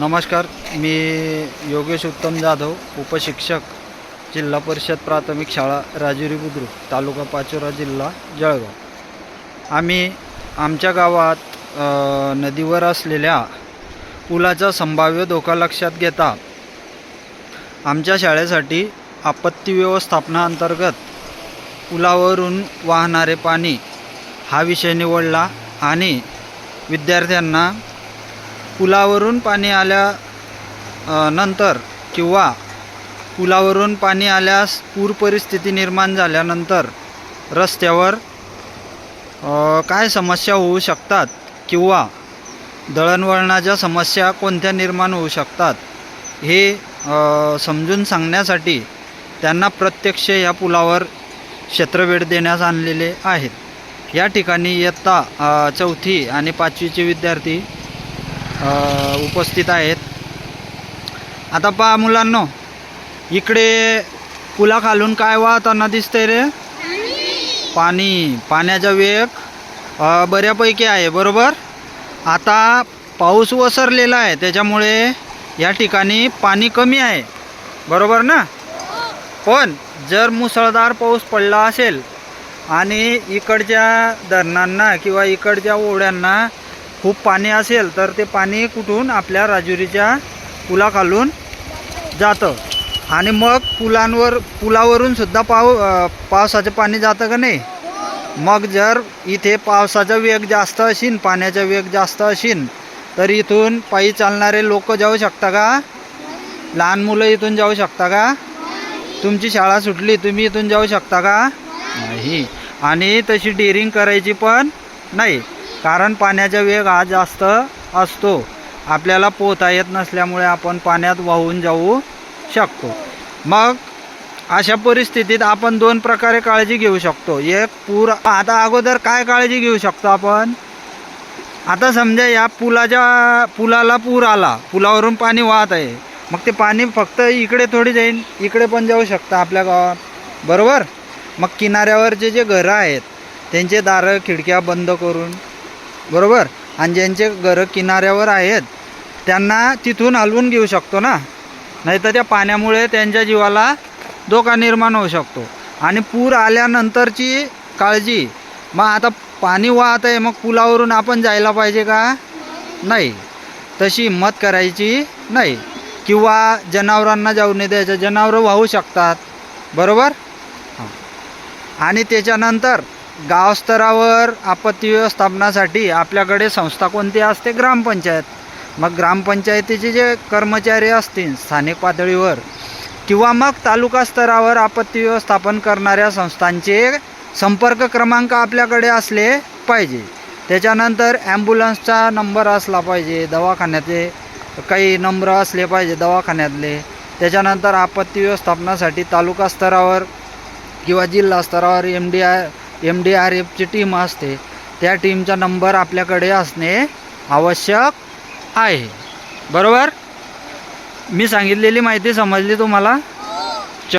नमस्कार मी योगेश उत्तम जाधव उपशिक्षक जिल्हा परिषद प्राथमिक शाळा राजुरी बुद्रुक तालुका पाचोरा जिल्हा जळगाव. आम्ही आमच्या गावात नदीवर असलेल्या पुलाचा संभाव्य धोका लक्षात घेता आमच्या शाळेसाठी आपत्ती व्यवस्थापना अंतर्गत पुलावरून वाहणारे पाणी हा विषय निवडला आणि विद्यार्थ्यांना पुलावरून पाणी आल्या नंतर किंवा पुलावरून पाणी आल्यास पूर परिस्थिती निर्माण झाल्यानंतर रस्त्यावर काय समस्या होऊ शकतात किंवा दळणवळणाच्या समस्या कोणत्या निर्माण होऊ शकतात हे समजून सांगण्यासाठी त्यांना प्रत्यक्ष या पुलावर क्षेत्रभेट देण्यास आणलेले आहेत. या ठिकाणी इयत्ता चौथी आणि पाचवीचे विद्यार्थी उपस्थित आहेत. आता पहा मुलांनो इकडे पुलाखालून काय वाहताना दिसतंय रे? पाणी. पाण्याचा वेग बऱ्यापैकी आहे बरोबर? आता पाऊस ओसरलेला आहे त्याच्यामुळे या ठिकाणी पाणी कमी आहे. बरोबर ना? पण जर मुसळधार पाऊस पडला असेल आणि इकडच्या धरणांना किंवा इकडच्या ओढ्यांना खूप पाणी असेल तर ते पाणी कुठून आपल्या राजुरीच्या पुलाखालून जातं. आणि मग पुलांवर पुलावरून सुद्धा पाव पावसाचं पाणी जातं का नाही? मग जर इथे पावसाचा वेग जास्त असेल पाण्याचा वेग जास्त असेल तर इथून पायी चालणारे लोक जाऊ शकता का? लहान मुलं इथून जाऊ शकता का? तुमची शाळा सुटली तुम्ही इथून जाऊ शकता का? नाही. आणि तशी डेअरिंग करायची पण नाही. कारण पाण्याचा वेग हा जास्त असतो. आपल्याला पोहता येत नसल्यामुळे आपण पाण्यात वाहून जाऊ शकतो. मग अशा परिस्थितीत आपण दोन प्रकारे काळजी घेऊ शकतो. एक पूर आता अगोदर काय काळजी घेऊ शकतो आपण? आता समजा या पुलाच्या पुलाला पूर आला. पुलावरून पाणी वाहत आहे. मग ते पाणी फक्त इकडे थोडी जाईल इकडे पण जाऊ शकतं आपल्या गावात. बरोबर? मग किनाऱ्यावरचे जे घरं आहेत त्यांचे दारं खिडक्या बंद करून बरोबर? आणि ज्यांचे घरं किनाऱ्यावर आहेत त्यांना तिथून हलवून घेऊ शकतो ना? नाही तर त्या पाण्यामुळे त्यांच्या जीवाला धोका निर्माण होऊ शकतो. आणि पूर आल्यानंतरची काळजी मग आता पाणी वाहत आहे मग पुलावरून आपण जायला पाहिजे का? नाही. तशी हिंमत करायची नाही. किंवा जनावरांना जाऊ नाही द्यायचं. जनावरं वाहू शकतात. बरोबर? आणि त्याच्यानंतर गावस्तरावर आपत्ती व्यवस्थापनासाठी आपल्याकडे संस्था कोणती असते? ग्रामपंचायत. मग ग्रामपंचायतीचे जे कर्मचारी असतील स्थानिक पातळीवर किंवा मग तालुका स्तरावर आपत्ती व्यवस्थापन करणाऱ्या संस्थांचे संपर्क क्रमांक आपल्याकडे असले पाहिजे. त्याच्यानंतर ॲम्ब्युलन्सचा नंबर असला पाहिजे दवाखान्याचे काही नंबर असले पाहिजे दवाखान्यातले. त्याच्यानंतर आपत्ती व्यवस्थापनासाठी तालुका स्तरावर किंवा जिल्हा स्तरावर M D I M D R एफची team असते. त्या टीमचा नंबर आपल्याकडे असणे आवश्यक आहे. बरोबर? मी सांगितलेली माहिती समजली तुम्हाला?